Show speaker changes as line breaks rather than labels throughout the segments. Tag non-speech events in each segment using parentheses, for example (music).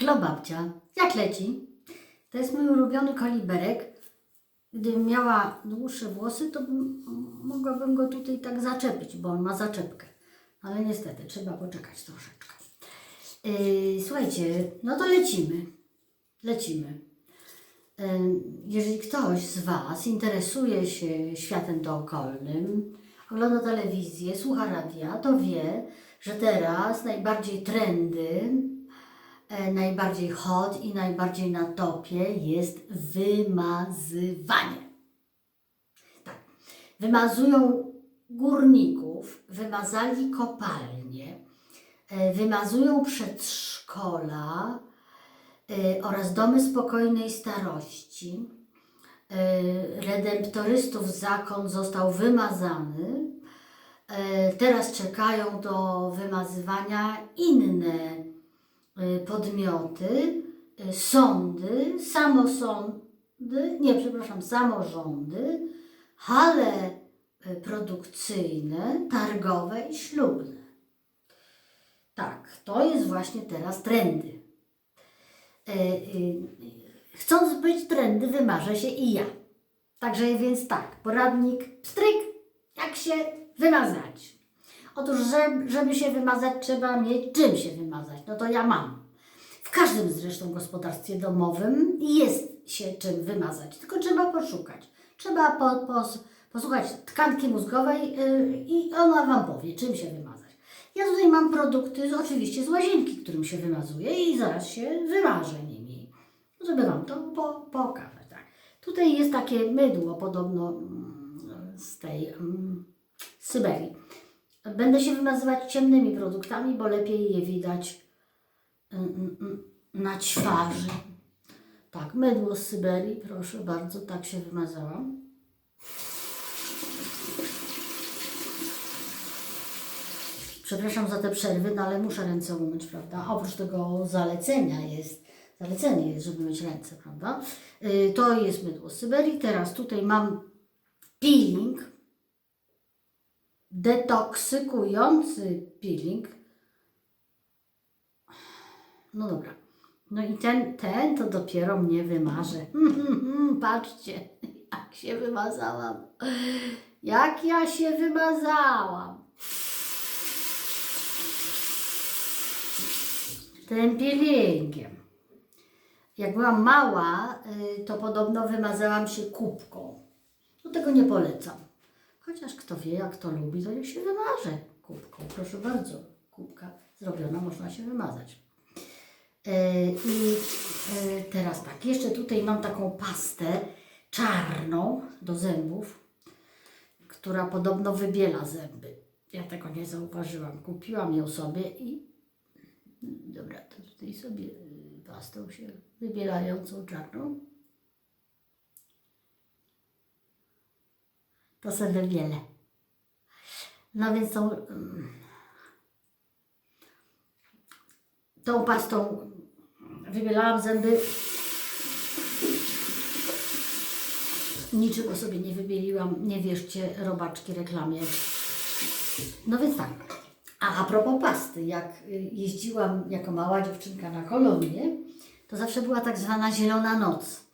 Klobabcia, jak leci? To jest mój ulubiony koliberek. Gdybym miała dłuższe włosy, to bym, mogłabym go tutaj tak zaczepić, bo on ma zaczepkę. Ale niestety, trzeba poczekać troszeczkę. Yy, słuchajcie, no to lecimy. Lecimy. Yy, Jeżeli ktoś z Was interesuje się światem dookolnym, ogląda telewizję, słucha radia, to wie, że teraz najbardziej trendy, najbardziej hot i najbardziej na topie jest wymazywanie. Tak. Wymazują górników, wymazali kopalnie, e, wymazują przedszkola e, oraz domy spokojnej starości. E, Redemptorystów zakon został wymazany. E, Teraz czekają do wymazywania inne e, podmioty, e, sądy, samosądy, nie, przepraszam, samorządy, hale e, produkcyjne, targowe i ślubne. Tak, to jest właśnie teraz trendy. Chcąc być trendy, wymarzę się i ja. Także więc tak, poradnik pstryk, jak się wymazać. Otóż, że, żeby się wymazać, trzeba mieć czym się wymazać. No to ja mam. W każdym zresztą gospodarstwie domowym jest się czym wymazać, tylko trzeba poszukać. Trzeba po, pos, posłuchać tkanki mózgowej yy, i ona Wam powie, czym się wymazać. Ja tutaj mam produkty oczywiście z łazienki, którym się wymazuje i zaraz się wymarzę nimi, żeby Wam to po, pokazać. Tak. Tutaj jest takie mydło podobno mm, z tej mm, Syberii. Będę się wymazywać ciemnymi produktami, bo lepiej je widać mm, mm, mm, na ćwarzy. Tak, mydło z Syberii, proszę bardzo, tak się wymazałam. Przepraszam za te przerwy, no ale muszę ręce umyć, prawda? Oprócz tego zalecenia jest, zalecenie jest, żeby myć ręce, prawda? To jest mydło z Syberii. Teraz tutaj mam peeling, detoksykujący peeling. No dobra. No i ten, ten to dopiero mnie wymarzy. (laughs) Patrzcie, jak się wymazałam. Jak ja się wymazałam. Tym peelingiem. Jak byłam mała, y, to podobno wymazałam się kubką. No tego nie polecam. Chociaż kto wie, jak to lubi, to niech się wymaże kubką. Proszę bardzo, kubka zrobiona, można się wymazać. E, I e, teraz tak, jeszcze tutaj mam taką pastę czarną do zębów, która podobno wybiela zęby. Ja tego nie zauważyłam. Kupiłam ją sobie i dobra, to tutaj sobie pastą się wybielającą czarną. To sobie wybielę. No więc tą, tą pastą wybielałam zęby. Niczego sobie nie wybieliłam, nie wierzcie robaczki reklamie. No więc tak. A a propos pasty, jak jeździłam jako mała dziewczynka na kolonię, to zawsze była tak zwana zielona noc.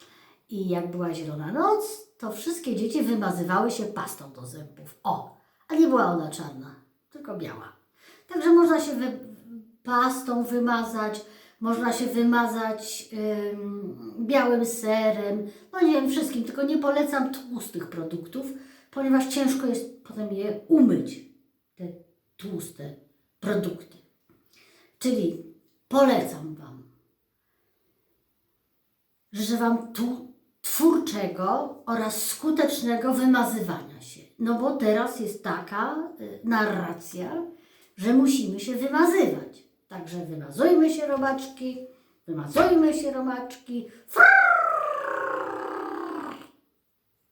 I jak była zielona noc, to wszystkie dzieci wymazywały się pastą do zębów. O, a nie była ona czarna, tylko biała. Także można się wy, pastą wymazać, można się wymazać ym, białym serem, no nie wiem, wszystkim, tylko nie polecam tłustych produktów, ponieważ ciężko jest potem je umyć, te tłuste produkty. Czyli polecam Wam, życzę Wam tu twórczego oraz skutecznego wymazywania się. No bo teraz jest taka y, narracja, że musimy się wymazywać. Także wymazujmy się robaczki, wymazujmy się robaczki. Frrr!